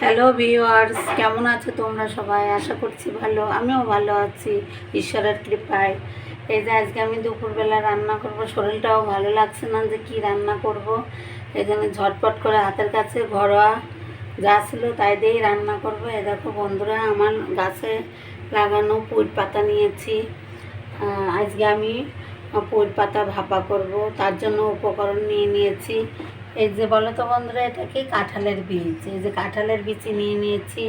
Hello viewers কেমন আছো তোমরা সবাই? আশা করছি ভালো। আমিও ভালো আছি, ঈশ্বরের কৃপায়। এই যে আজকে আমি দুপুরবেলা রান্না করব, শরীরটাও ভালো লাগছে না যে কি রান্না করব। এখানে ঝটপট করে হাতের কাছে ঘরোয়া যা ছিল তাই দিয়েই রান্না করব। এ দেখো বন্ধুরা, আমার গাছে লাগানো পুঁই পাতা নিয়েছি। আজকে আমি পুঁই পাতা ভাপা করব। তার জন্য উপকরণ নিয়ে নিয়েছি। এই যে বলো তো বন্ধুরা এটা কি কাঁঠালের বীজ? এই যে কাঁঠালের বীজ নিয়ে নিয়েছি।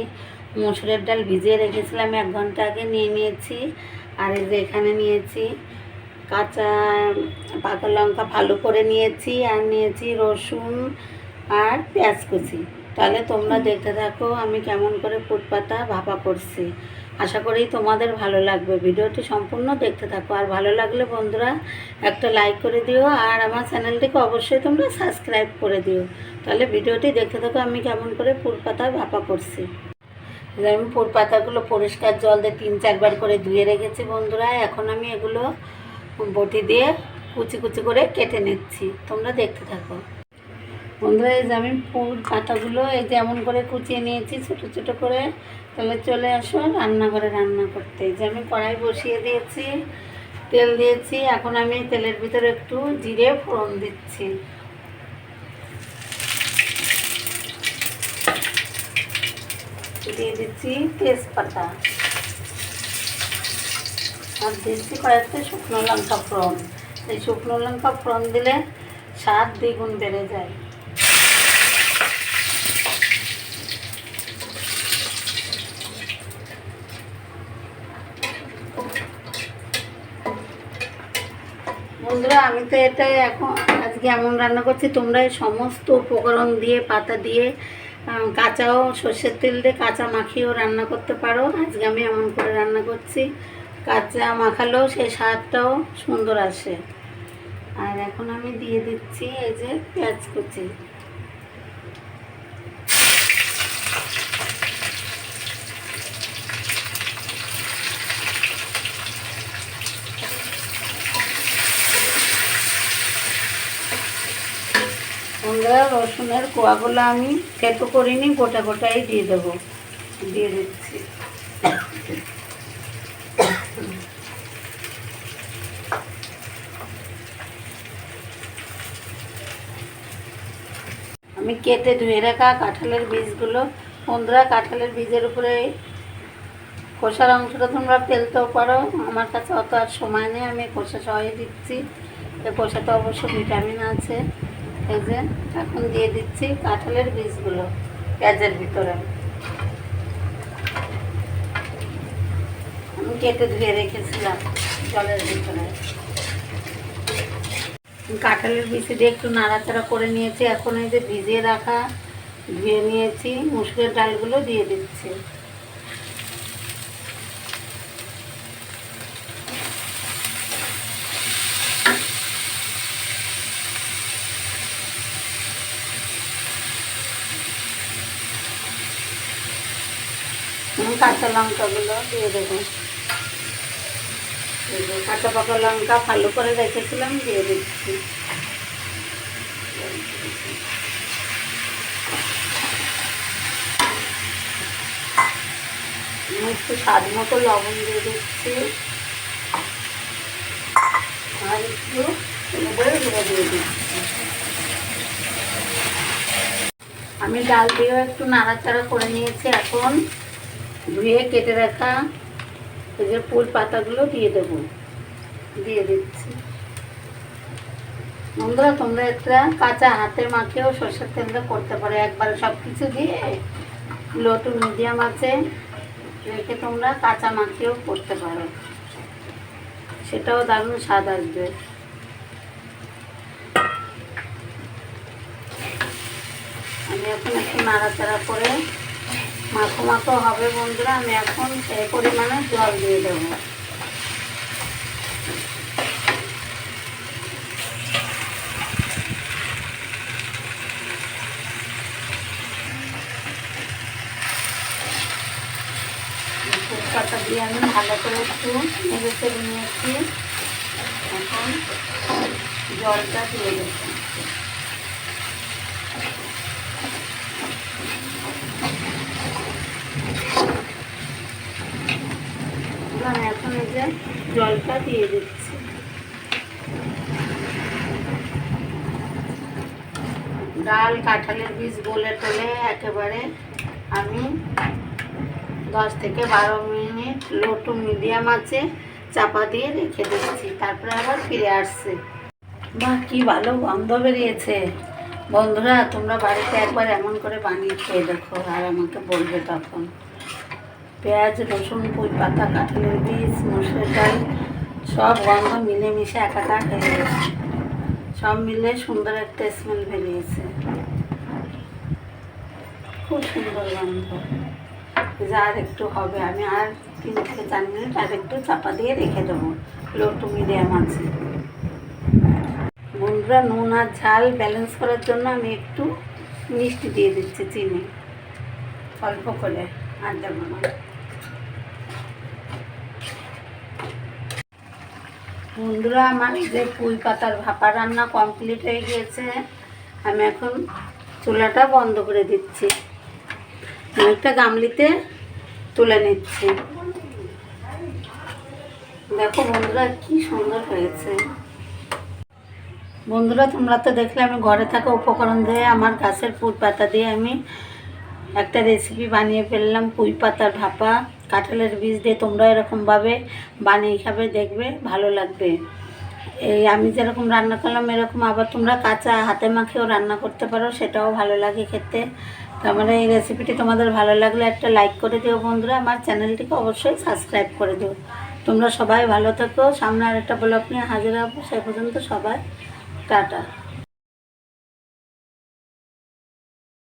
মসুরের ডাল ভিজিয়ে রেখেছিলাম এক ঘণ্টা আগে নিয়ে নিয়েছি। আর এই যে এখানে নিয়েছি কাঁচা পাকা লঙ্কা ভালো করে নিয়েছি আর নিয়েছি রসুন আর পেঁয়াজ কুচি। তাহলে তোমরা দেখতে থাকো আমি কেমন করে ফুটপাতা ভাপা করছি। আশা করি তোমাদের ভালো লাগবে। ভিডিওটি সম্পূর্ণ দেখতে থাকো। আর ভালো লাগলে বন্ধুরা একটা লাইক করে দিও আর আমার চ্যানেলটিকে অবশ্যই তোমরা সাবস্ক্রাইব করে দিও। তাহলে ভিডিওটি দেখতে থাকো আমি কেমন করে ফুলপাতা ভাপা করছি। আমি ফুল পাতাগুলো পরিষ্কার জল দিয়ে তিন চারবার করে ধুয়ে রেখেছি বন্ধুরা। এখন আমি এগুলো বটি দিয়ে কুচি কুচি করে কেটে নিচ্ছি। তোমরা দেখতে থাকো। বন্ধুরা এই যে আমি ফুল পাতাগুলো এই যে এমন করে কুচিয়ে নিয়েছি, ছোট ছোট করে। তাহলে চলে আসো, রান্নাঘরে রান্না করতে। যে আমি কড়াই বসিয়ে দিয়েছি, তেল দিয়েছি। এখন আমি তেলের ভিতরে একটু জিরে ফোড়ন দিচ্ছি। দিয়ে দিচ্ছি তেজপাতা। আর দিচ্ছি কয়েকটা শুকনো লঙ্কা ফোড়ন। এই শুকনো লঙ্কা ফোড়ন দিলে স্বাদ দ্বিগুণ বেড়ে যায়। বন্ধুরা, আমি তো এটা এখন আজকে এমন রান্না করছি, তোমরা সমস্ত উপকরণ দিয়ে, পাতা দিয়ে কাঁচাও সর্ষের তেল দিয়ে, কাঁচা মাখিয়েও রান্না করতে পারো। আজকে আমি এমন করে রান্না করছি, কাঁচা মাখালেও সেই স্বাদটাও সুন্দর আসে। আর এখন আমি দিয়ে দিচ্ছি এই যে পেঁয়াজ কুচি। বন্ধুরা রসুনের কোয়াগুলো আমি থেতো করিনি, গোটা গোটাই দিয়ে দেবো। দিয়ে দিচ্ছি। আমি কেটে ধুয়ে রাখা কাঁঠালের বীজগুলো। বন্ধুরা, কাঁঠালের বীজের উপরে খোসার অংশটা তোমরা ফেলতেও পারো। আমার কাছে অত আর সময় নেই, আমি খোসা সহই দিচ্ছি। এই খোসাটা অবশ্য ভিটামিন আছে। এই এখন দিয়ে দিচ্ছি কাঁঠালের বীজগুলো, পেঁয়াজের ভিতরে। আমি কেটে ধুয়ে রেখেছিলাম জলের ভিতরে। কাঁঠালের বীজ দিয়ে একটু নাড়াচাড়া করে নিয়েছি। এখন এই যে ভিজিয়ে রাখা, ধুয়ে নিয়েছি, মুসুরের ডালগুলো দিয়ে দিচ্ছি। কাঁচা লঙ্কাগুলো দিয়ে দেবো। কাঁচা পাকা লঙ্কা ভালো করে রেখেছিলাম, দিয়ে দিচ্ছি। একটু স্বাদ মতো লবণ দিয়ে দিচ্ছি। আর একটু দিয়ে দিচ্ছি। আমি ডাল দিয়েও একটু নাড়াচাড়া করে নিয়েছি এখন। ধুয়ে কেটে রাখা এই যে ফুল পাতাগুলো দিয়ে দেবো। দিয়ে দিচ্ছি। বন্ধুরা, তোমরা একটা কাঁচা হাতের মাখেও সর্ষের তেলটা করতে পারো। একবারে সব কিছু দিয়ে লো টু মিডিয়াম আছে, রেখে তোমরা কাঁচা মাখিয়েও করতে পারো। সেটাও দারুণ স্বাদ আসবে। আমি এখন একটু নাড়াচাড়া করে মাখো মাখো হবে বন্ধুরা, আমি এখন সেই পরিমাণে জল দিয়ে দেবো। দিয়ে আমি ভালো করে একটু নিয়েছি। এখন জলটা দিয়ে দেবো। এই যে জলটা দিয়ে দিচ্ছি। ডাল, কাঁঠালের বীজ গলে টলে একেবারে আমি দশ থেকে বারো মিনিট লো টু মিডিয়াম আছে চাপা দিয়ে রেখে দিচ্ছি। তারপরে আবার ফিরে আসছে। বাহ কি ভালো গন্ধ বেরিয়েছে। বন্ধুরা, তোমরা বাড়িতে একবার এমন করে বানিয়ে খেয়ে দেখো, আর আমাকে বলবে তখন। পেঁয়াজ, রসুন, পুঁই পাতা, কাঁঠালের বীজ মসুরের ডাল, সব গন্ধ মিলেমিশে একাকার হয়ে গেছে সব মিলে সুন্দর একটা স্মেল বেরিয়েছে। খুব সুন্দর গন্ধ। যা আর একটু হবে, আমি আর তিন থেকে চার মিনিট আর একটু চাপা দিয়ে রেখে দেবো। লো টু মিডিয়াম আছে। বন্ধুরা, নুন আর ঝাল ব্যালেন্স করার জন্য আমি একটু মিষ্টি দিয়ে দিচ্ছি চিনি। অল্প করে, আর দেবো না। বন্ধুরা আমার যে পুঁই পাতার ভাপা রান্না কমপ্লিট হয়ে গিয়েছে, আমি এখন চুলাটা বন্ধ করে দিচ্ছি। একটা গামলিতে তুলে নিচ্ছি। দেখো বন্ধুরা কি সুন্দর হয়েছে। বন্ধুরা, তোমরা তো দেখলে আমি ঘরে থাকা উপকরণ দিয়ে আমার গাছের পুঁই পাতা দিয়ে আমি একটা রেসিপি বানিয়ে ফেললাম, পুঁই পাতার ভাপা। কাঁঠালের বীজ দিয়ে তোমরা এরকমভাবে বানিয়ে খাবে, দেখবে ভালো লাগবে। এই আমি যেরকম রান্না করলাম, এরকম আবার তোমরা কাঁচা হাতে মাখেও রান্না করতে পারো, সেটাও ভালো লাগে খেতে। তো আমার এই রেসিপিটি তোমাদের ভালো লাগলে একটা লাইক করে দিও বন্ধুরা, আমার চ্যানেলটিকে অবশ্যই সাবস্ক্রাইব করে দিও। তোমরা সবাই ভালো থেকো, সামনে আরেকটা ব্লগ নিয়ে হাজির হব সে পর্যন্ত সবাই, টাটা।